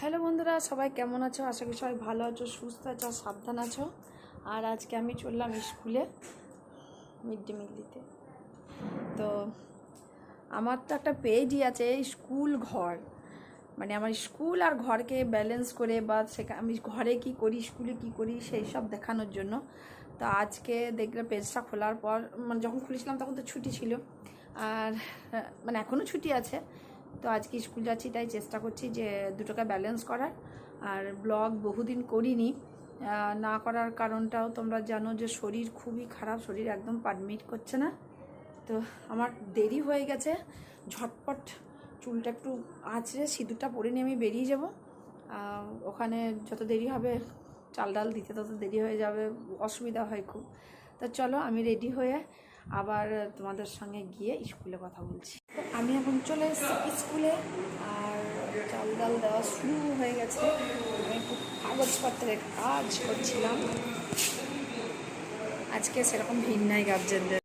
Hello বন্ধুরা, সবাই কেমন আছো? আশা করি সবাই ভালো আছো, সুস্থ আছো, সাবধান আছো। আর আজকে আমি চললাম স্কুলে মিড ডে মিল দিতে। তো আমার তো একটা পেজই আছে স্কুল ঘর। মানে আমার স্কুল আর ঘরকে ব্যালেন্স করে বা সেখানে আমি ঘরে কি করি, স্কুলে কি করি, সেই সব দেখানোর জন্য। তো আজকে দেখলে পেজটা খোলার পর মানে যখন খুলেছিলাম তখন তো ছুটি ছিল। আর মানে এখনও ছুটি আছে। তো আজকে স্কুল যাচ্ছি, তাই চেষ্টা করছি যে দুটোকে ব্যালেন্স করার। আর ব্লগ বহুদিন করিনি। না করার কারণটাও তোমরা জানো যে শরীর খুবই খারাপ, শরীর একদম পারমিট করছে না। তো আমার দেরি হয়ে গেছে। ঝটপট চুলটা একটু আঁচড়ে সিঁদুরটা পরে নিয়ে আমি বেরিয়ে যাব। ওখানে যত দেরি হবে, চাল ডাল দিতে তত দেরি হয়ে যাবে, অসুবিধা হয় খুব। তা চলো, আমি রেডি হয়ে আবার তোমাদের সঙ্গে গিয়ে স্কুলে কথা বলছি। আমি এখন চলে এসেছি স্কুলে, আর চাল ডাল দেওয়া শুরু হয়ে গেছে। আমি একটু কাগজপত্রের কাজ করছিলাম। আজকে সেরকম ভিড় নাই গার্জেনদের।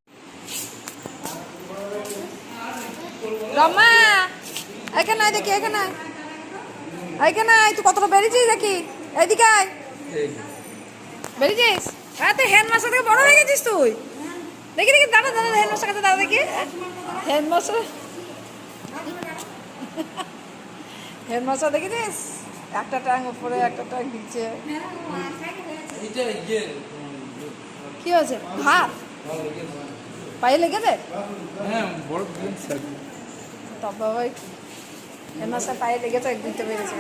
রমা, এখানে আয় দেখি, এখানে এখানে আয়, তুই কতটা বেরিয়েছিস দেখি। এদিকে আয়। বেরিয়েছিস? হ্যাঁ তুই হেডমাস্টার থেকে বড় হয়ে গেছিস তুই। দেখি দেখি, দাঁড়া দাঁড়া, হেডমাস্টার কাছে দাঁড়া দেখি। হেডমাস্টার হেডমাস্টার দেখেছিস? একটা ট্যাঙ্ক উপরে একটা ট্যাঙ্ক দিচ্ছে কি হয়েছে? হাত পায়ে লেগেছে ব্রেন স্যার। হেডমাস্টার পায়ে লেগেছে দিতে পেরেছে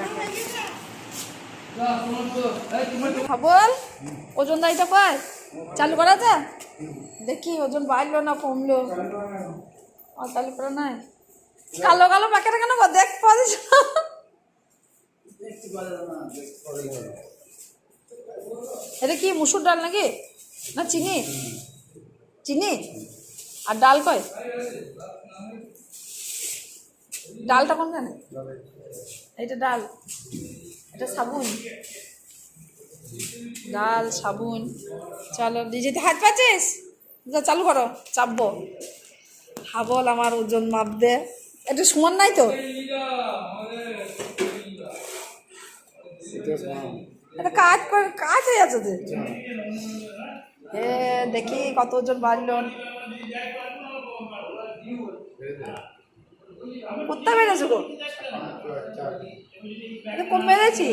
বল ওজন দায়িত্ব পায় চালু করা আছে? দেখি ওজন বাড়লো না কমলো? ও চালু করা নাই? কালো কালো প্যাকেটে কেন? দেখ পাওয়া এটা কি, মুসুর ডাল নাকি? না, চিনি? চিনি? আর ডাল কয় ডালটা কোন জানে? এটা ডাল। এটা সাবুন। ডাল, সাবুন। চলো যেতে হাত পাচ্ছিস? চালু করো। চাপবো। হাবল আমার ওজন মাপবে। একটু সমান নাই তো? এটা কাজ কাজ হয়ে যাচ্ছে তো এ, দেখি কতজন বাড়লো। কোথায় বেড়েছো গো। কম বেড়েছি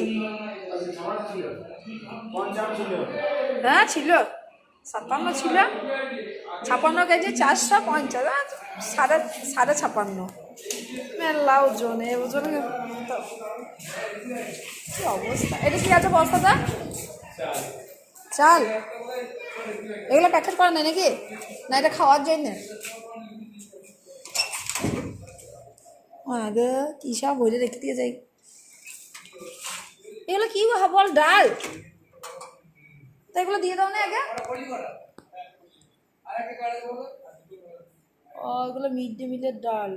হ্যাঁ ছিল। ছাপ্পান্ন ছিল। ছাপ্পান্ন কেজি চারশো পঞ্চাশ সাড়ে সাড়ে ছাপ্পান্ন। মেলা ওজন ওজন কি অবস্থা? এটা কি আছে বস্তাটা? চাল। এগুলো প্যাকেট করা নেই নাকি? না, এটা খাওয়ার জন্য। আগে কি সব বলে রেখে দিয়ে যাই। এগুলো কি বল, ডাল। তা এগুলো দিয়ে দাও না আগে। ও এগুলো মিড ডে মিলের ডাল।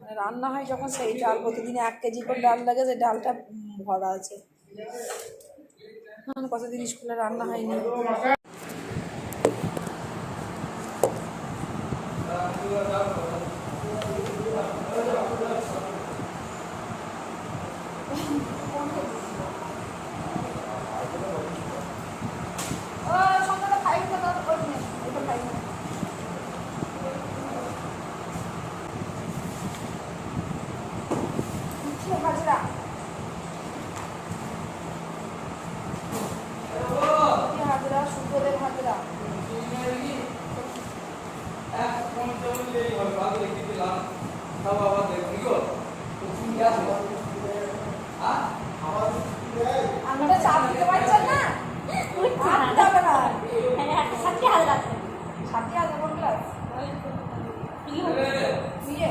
মানে রান্না হয় যখন সেই ডাল প্রতিদিন এক কেজি করে ডাল লাগে সেই ডালটা ভরা আছে। কতদিন স্কুলে রান্না হয়নি। ও সন্ধ্যাটা খাই না দাও ওই নে, ওটা খাই না কি হাজরা কি হাজরা সুন্দরের হাজরা আমরা চা দিতে পারছেন না। আর। দিতে হবে না সাথে হাজার কোন ক্লাস বিয়ে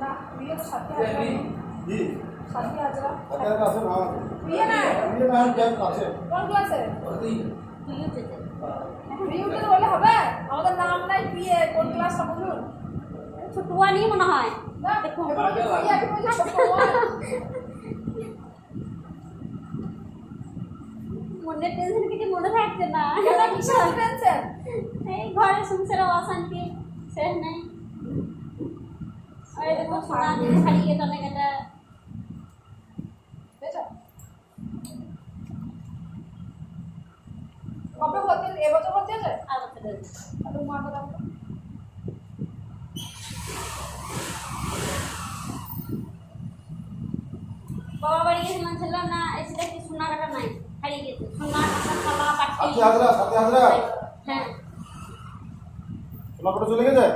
না বিয়ে তো সাথে হাজার সাথে হাজার বিয়ে না কোন ক্লাসে বিয়ে তো বলে হবে আমাদের নাম নাই বিয়ে কোন ক্লাসটা বলুন ছুটুয়ানি মনে হয় না দেখুন। বিয়ে কি বলছে মনের টেনশন কিছু মনে থাকছে না কিসের টেনশন সংসারে অশান্তি শেষ নেই আর দেখো সোনা হারিয়ে গেছে অনেক এটা কবে ভর্তি এবছর ভর্তি কথা বাবা বাড়ি গেছিলাম ছিলাম না এসে দেখি সোনা কাটা নাই হারিয়ে গেছে। সোনা কাটা থালা সাথে বাটি হাজরা সাথে হাজরা হ্যাঁ। সোনাপটা চলে গেছে?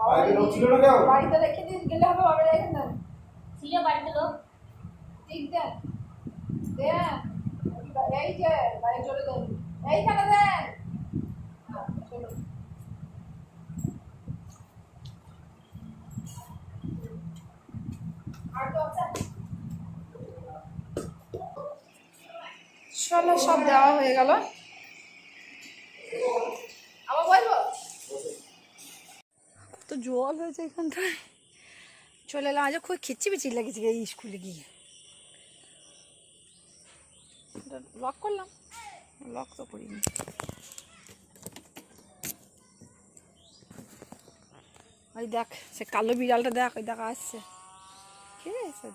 বাইরে লোক ছিল না কেউ? বাড়িতে রেখে দিয়ে গেলে হবে বাবা রেখে দেন ছিল বাড়িতে লোক। ঠিক দেন। দেন। এই যে বাড়ি চলে দেন এইখানে দেন চলো। সব দেওয়া হয়ে গেল। আবার বলব তো জল হয়েছে এখানটায়। চলে এলাম আজ খুব খিচ্ছি বিচি লেগেছে এই স্কুলে গিয়ে। লক করলাম। লক তো করিনি। ওই দেখ, সে কালো বিড়ালটা দেখ, ওই দেখা আসছে। কে এসে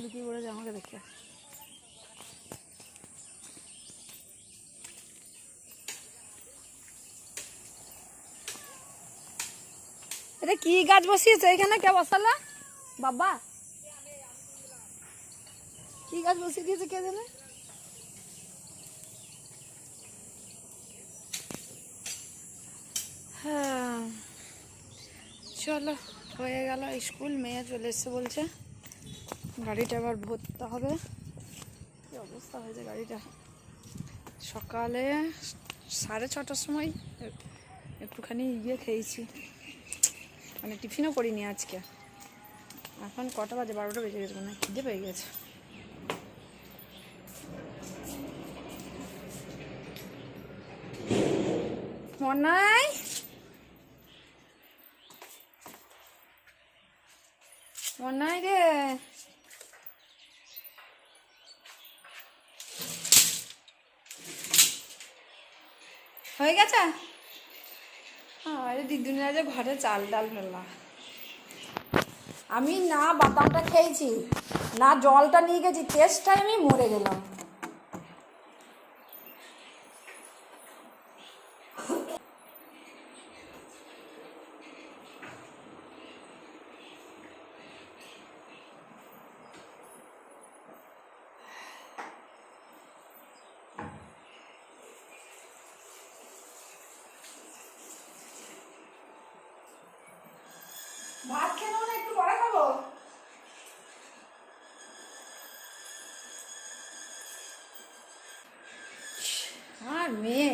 লুকিয়ে পড়েছে আমাকে দেখে। এটা কি গাছ বসিয়েছে এখানে? কে বসালা? বাবা? কি গাছ বসিয়ে দিয়েছে কে জানে? হ্যাঁ। চলো, হয়ে গেল, স্কুল, মেয়ে চলে এসছে বলছে। গাড়িটা আবার ভরতে হবে। কি অবস্থা হয়েছে গাড়িটা? সকালে সাড়ে ছটার সময় একটুখানি ইয়ে খেয়েছি। মানে টিফিনও করিনি আজকে। এখন কটা বাজে? বারোটা বেজে গেছে মানে খিদে পেয়ে গেছে। মনে মনাই মনাই রে হয়ে গেছে? আরে দিদুনিরা যে ঘরে চাল ডাল মেলা। আমি না বাদামটা খেয়েছি, না জলটা নিয়ে গেছি টেস্টটাই আমি মরে গেলাম।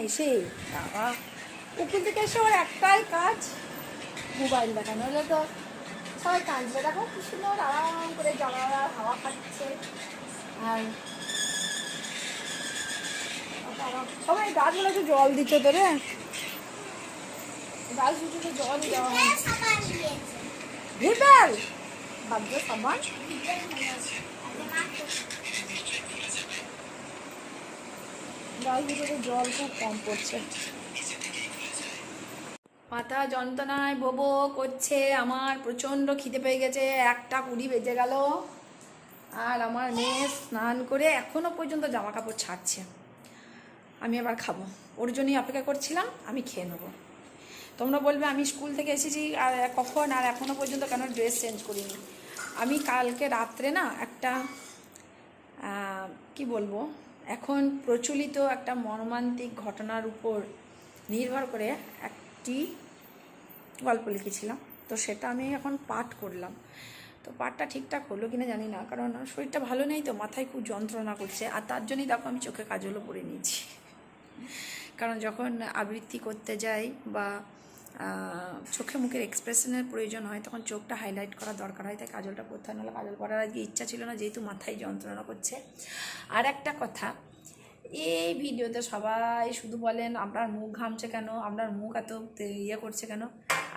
এসে বাবা উকিল থেকে এসে ওর একটাই কাজ মোবাইল দেখানো হলে তো। সবাই কাঁদবে দেখো কি সুন্দর আরাম করে জানালার হাওয়া খাচ্ছে। আর সবাই গাছগুলোকে জল দিচ্ছে তো রে। গাছগুলোকে জল দেওয়া ভিবেল ভাগ্য সাবান গাছগুলোতে জল খুব কম পড়ছে। মাথা যন্ত্রণায় বোবো করছে, আমার প্রচণ্ড খিদে পেয়ে গেছে, একটা কুড়ি বেজে গেল। আর আমার মেয়ে স্নান করে এখনও পর্যন্ত জামা কাপড় ছাড়ছে। আমি আবার খাব। ওর জন্যই অপেক্ষা করছিলাম, আমি খেয়ে নেব। তোমরা বলবে, আমি স্কুল থেকে এসেছি, আর কখন? আর এখনও পর্যন্ত কেন ড্রেস চেঞ্জ করিনি? আমি কালকে রাত্রে না একটা কি বলব? এখন প্রচলিত একটা মর্মান্তিক ঘটনার উপর নির্ভর করে একটি গল্প লিখেছিলাম। তো সেটা আমি এখন পাঠ করলাম। তো পাঠটা ঠিকঠাক হলো কিনা জানি না, কারণ শরীরটা ভালো নেই তো, মাথায় খুব যন্ত্রণা করছে। আর তার জন্যই দেখো আমি চোখে কাজলও পরে নিয়েছি। কারণ যখন আবৃত্তি করতে যাই বা চোখে মুখের এক্সপ্রেশনের প্রয়োজন হয়, তখন চোখটা হাইলাইট করা দরকার হয়। তাই কাজলটা পরতে হয়, নাহলে কাজল পরার আজকে ইচ্ছা ছিল না, যেহেতু মাথায় যন্ত্রণা করছে। আর একটা কথা, এই ভিডিওতে সবাই শুধু বলেন, আপনার মুখ ঘামছে কেন? আপনার মুখ এত ইয়ে করছে কেন?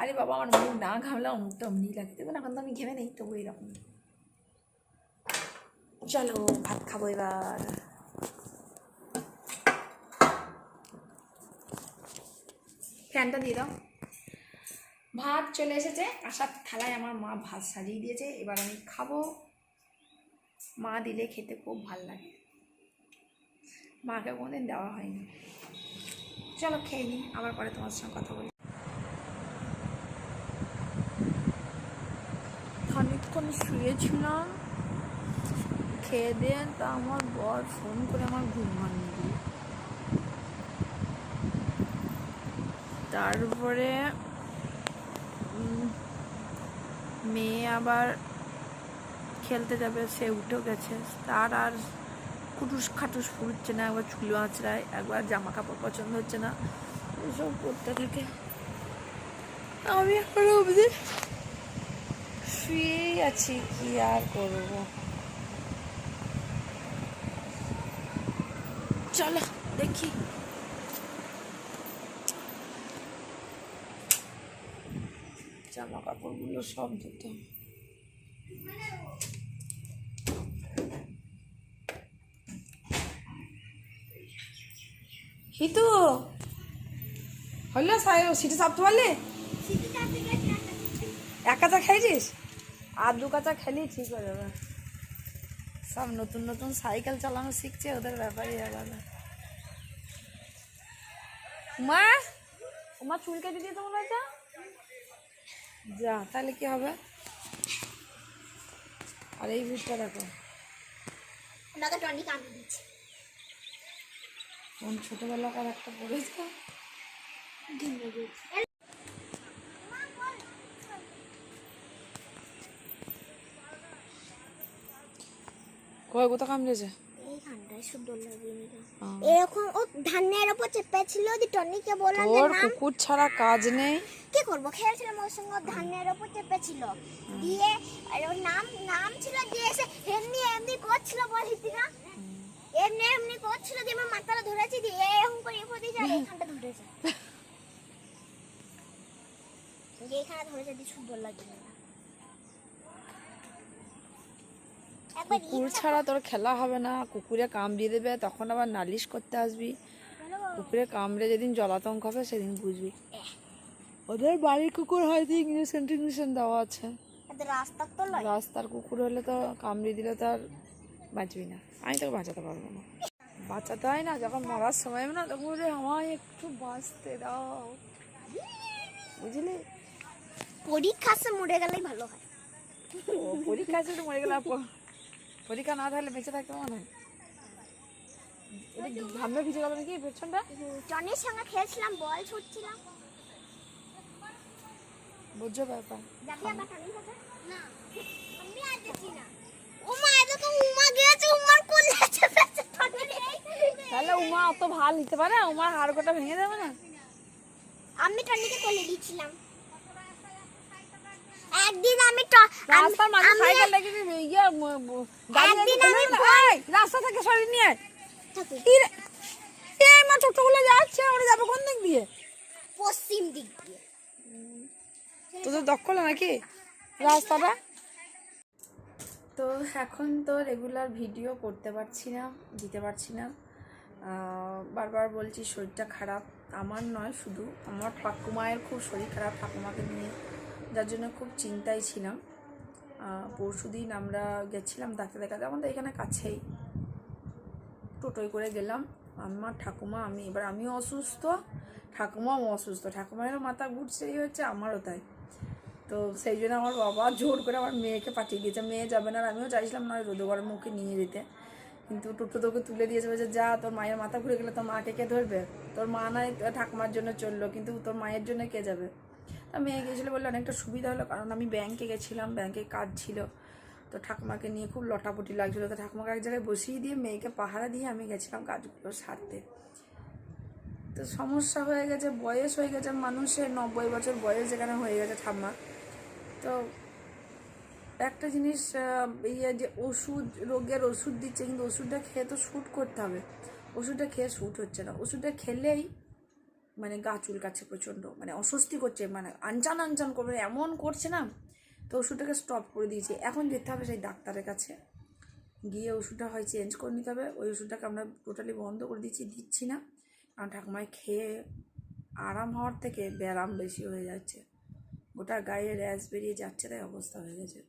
আরে বাবা, আমার মুখ না ঘামলে আমার মুখটা অমনি লাগে। দেখুন, এখন তো আমি ঘেমে নেই, তবু এরকম। চলো, ভাত খাব এবার। ফ্যানটা দিয়ে দাও। ভাত চলে এসেছে। আসার থালায় আমার মা ভাত সাজিয়ে দিয়েছে। এবার আমি খাব। মা দিলে খেতে খুব ভালো লাগে। মাকে কোনোদিন দেওয়া হয়নি। চলো খেয়ে নিই। আবার পরে তোমার সঙ্গে কথা বলি। খানিকক্ষণ শুয়েছিলাম। খেয়ে দিয়ে তা আমার বর ফোন করে আমার ঘুম ভাঙিয়ে তারপরে মেয়ে আবার খেলতে যাবে, সে উঠেও গেছে। তার আর কুটুস খাটুস ফুটছে না, একবার চুলো আঁচড়ায়, একবার জামা কাপড় পছন্দ হচ্ছে না। এসব করতে থাকে। আমি এখন অবধি শুয়েই আছি, কি আর করব? চলো, দেখি জামা কাপড়গুলো সব হবে। হিতু? হলো সিটি চাপতে পারলে এক কাঁচা খাইছিস আর দু কাঁচা খেলি, ঠিক হয়ে যাবে। সব নতুন নতুন সাইকেল চালানো শিখছে, ওদের ব্যাপারই আলাদা। মা তোমার চুল কেটে দিয়ে তোমার বাচ্চা যা তাহলে কি হবে? আর এই বুটটা দেখো। কোন ছোটবেলাকার একটা পড়েছে কয় কোথা কামড়েছে? এইখানটায় সুন্দর লাগে এরকম ও ধানের ওপর চেপে দি টনিকে বললাম যে তোর নাম কুকুর ছাড়া কাজ নেই। কি করব? খেলছিলাম ওর সঙ্গে ধানের ওপর চেপে দিয়ে আর ওর নাম নাম ছিল দিয়ে এসে এমনি এমনি করছিল বলিস না এমনি এমনি করছিল দিয়ে আমার মাথাটা ধরেছি দিয়ে এরকম করে এরপর দিয়ে আর এইখানটা ধরেছে দিয়ে এখানে ধরেছে দিয়ে সুন্দর লাগে একবার কুকুর ছাড়া তোর খেলা হবে না কুকুরে কামড়িয়ে দেবে তখন আবার নালিশ করতে আসবি। কুকুরে কামড়ে যেদিন জলাতঙ্ক হবে সেদিন বুঝবি। ওদের বাড়ির কুকুর হয়তো ইঞ্জেকশন টিঞ্জেকশন দেওয়া আছে। রাস্তার কুকুর হলে তো কামড়িয়ে দিলে তো আর বাঁচবি না। আমি তোকে বাঁচাতে পারব না। বাঁচাতে হয় না যখন মরার সময় না তখন বলে আমায় একটু বাঁচতে দাও। বুঝলি? পরীক্ষা মরে গেলেই ভালো হয়। পরীক্ষা মরে গেলে পরীক্ষা না থাকলে বেঁচে থাকতে মনে হয় ঘামে ভিজে গেল নাকি পেছনটা? টনির সঙ্গে খেলছিলাম বল ছুটছিলাম। বুঝছ ব্যাপার। যাবি না। আমি আর না। উমা এদিকে উমা গেছে উমার কোলে তাহলে উমা অত ভালো নিতে পারে? উমার হাড় গোটা ভেঙে দেবে না? আমি টনিকে কোলে দিয়েছিলাম। একদিন আমি রাস্তার মাঝে সাইকেল রেখে ইয়ে গাড়ি একদিন রেখে আমি ভয়- রাস্তা থেকে সরিয়ে নিয়ে এই মা টোটোগুলো যাচ্ছে আমরা যাব কোন দিক দিয়ে? পশ্চিম দিক দিয়ে। তোদের দখল নাকি রাস্তাটা? তো এখন তো রেগুলার ভিডিও করতে পারছি না দিতে পারছি না। আহ, বারবার বলছি শরীরটা খারাপ। আমার নয় শুধু আমার ঠাকুমায়ের খুব শরীর খারাপ ঠাকুমাকে নিয়ে। যার জন্য খুব চিন্তায় ছিলাম। পরশু দিন আমরা গেছিলাম ডাক্তার দেখাতে। আমাদের এখানে কাছেই। টোটোয় করে গেলাম। আমার ঠাকুমা, আমি। এবার আমিও অসুস্থ, ঠাকুমাও অসুস্থ। ঠাকুমারও মাথা ঘুরছে, এই হচ্ছে আমারও তাই। তো সেই জন্য আমার বাবা জোর করে আমার মেয়েকে পাঠিয়ে দিয়েছে। মেয়ে যাবে না আর আমিও চাইছিলাম না রোদে গরম মুখে নিয়ে যেতে। কিন্তু টোটো তোকে তুলে দিয়েছে, বলছে, যা, তোর মায়ের মাথা ঘুরে গেলে, তোর মাকে কে ধরবে? তোর মা নয় ঠাকুমার জন্য চলল, কিন্তু তোর মায়ের জন্য কে যাবে? মেয়ে গেছিল বললে অনেকটা সুবিধা হলো, কারণ আমি ব্যাংকে গেছিলাম ব্যাংকে কাজ ছিল। তো ঠাকুমাকে নিয়ে খুব লটাপটি লাগছিল। তো ঠাকুমাকে এক জায়গায় বসিয়ে দিয়ে, মেয়েকে পাহারা দিয়ে আমি গেছিলাম কাজগুলো সারতে। তো সমস্যা হয়ে গেছে, বয়স হয়ে গেছে মানুষের, নব্বই বছর বয়স যেখানে হয়ে গেছে ঠাম্মা। তো একটা জিনিস ইয়ে যে ওষুধ, রোগের ওষুধ দিচ্ছে, কিন্তু ওষুধটা খেয়ে তো শ্যুট করতে হবে। ওষুধটা খেয়ে শ্যুট হচ্ছে না। ওষুধটা খেলেই মানে গা চুলকাচ্ছে প্রচণ্ড মানে অস্বস্তি করছে মানে আনচান আনচান করবে, এমন করছে না। তো ওষুধটাকে স্টপ করে দিয়েছে। এখন যেতে হবে সেই ডাক্তারের কাছে। গিয়ে ওষুধটা হয় চেঞ্জ করে নিতে হবে। ওই ওষুধটাকে আমরা টোটালি বন্ধ করে দিচ্ছি দিচ্ছি না। কারণ ঠাকুমায় খেয়ে আরাম হওয়ার থেকে ব্যারাম বেশি হয়ে যাচ্ছে। গোটা গায়ে র্যাশ বেরিয়ে যাচ্ছে, তাই অবস্থা হয়ে গেছে।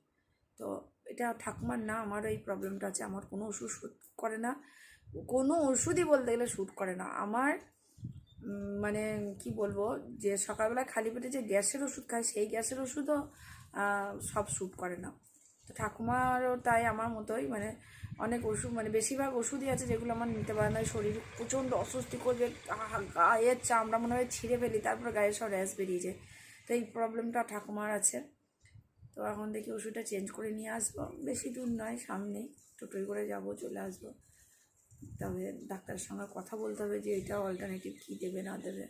তো এটা ঠাকুমার না, আমার এই প্রবলেমটা আছে। আমার কোনো ওষুধ শ্যুট করে না। কোনো ওষুধই বলতে গেলে শ্যুট করে না। আমার মানে কি বলব, যে সকালবেলা খালি পেটে যে গ্যাসের ওষুধ খায়, সেই গ্যাসের ওষুধও সব শ্যুট করে না। তো ঠাকুমারও তাই আমার মতোই মানে অনেক ওষুধ মানে বেশিরভাগ ওষুধই আছে যেগুলো আমার নিতে পারে না। শরীর প্রচণ্ড অস্বস্তি করবে গায়ের চামড়া মনে হয় ছিঁড়ে ফেলি, তারপর গায়ে সব র্যাশ বেরিয়ে যায়। তো এই প্রবলেমটা ঠাকুমার আছে। তো এখন দেখি ওষুধটা চেঞ্জ করে নিয়ে আসব। বেশি দূর নয়, সামনেই টোটোয় করে যাব, চলে আসব। তবে ডাক্তারের সঙ্গে কথা বলতে হবে যে এটা অল্টারনেটিভ কী দেবে, না দেবে।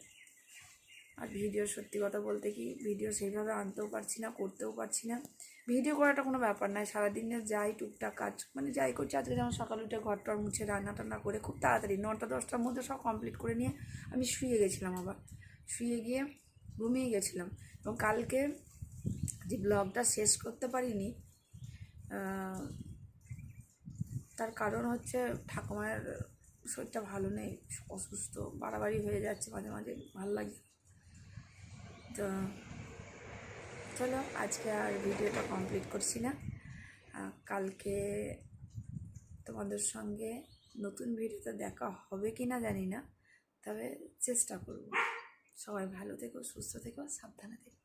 আর ভিডিও সত্যি কথা বলতে কি ভিডিও সেইভাবে আনতেও পারছি না, করতেও পারছি না। ভিডিও করাটা কোনো ব্যাপার নয় সারাদিনে যাই টুকটাক কাজ মানে যাই করছি, আজকে যেমন সকাল উঠে ঘর টর মুছে রান্না টান্না করে খুব তাড়াতাড়ি নটা দশটার মধ্যে সব কমপ্লিট করে নিয়ে আমি শুয়ে গেছিলাম আবার। শুয়ে গিয়ে ঘুমিয়ে গেছিলাম। এবং কালকে যে ব্লগটা শেষ করতে পারিনি তার কারণ হচ্ছে ঠাকুমার শরীরটা ভালো নেই, অসুস্থ, বাড়াবাড়ি হয়ে যাচ্ছে মাঝে মাঝে, ভালো লাগে। তো চলো, আজকে আর ভিডিওটা কমপ্লিট করছি না। কালকে তোমাদের সঙ্গে নতুন ভিডিওতে দেখা হবে কি না জানি না, তবে চেষ্টা করব। সবাই ভালো থেকো, সুস্থ থেকো, সাবধানে থেকো।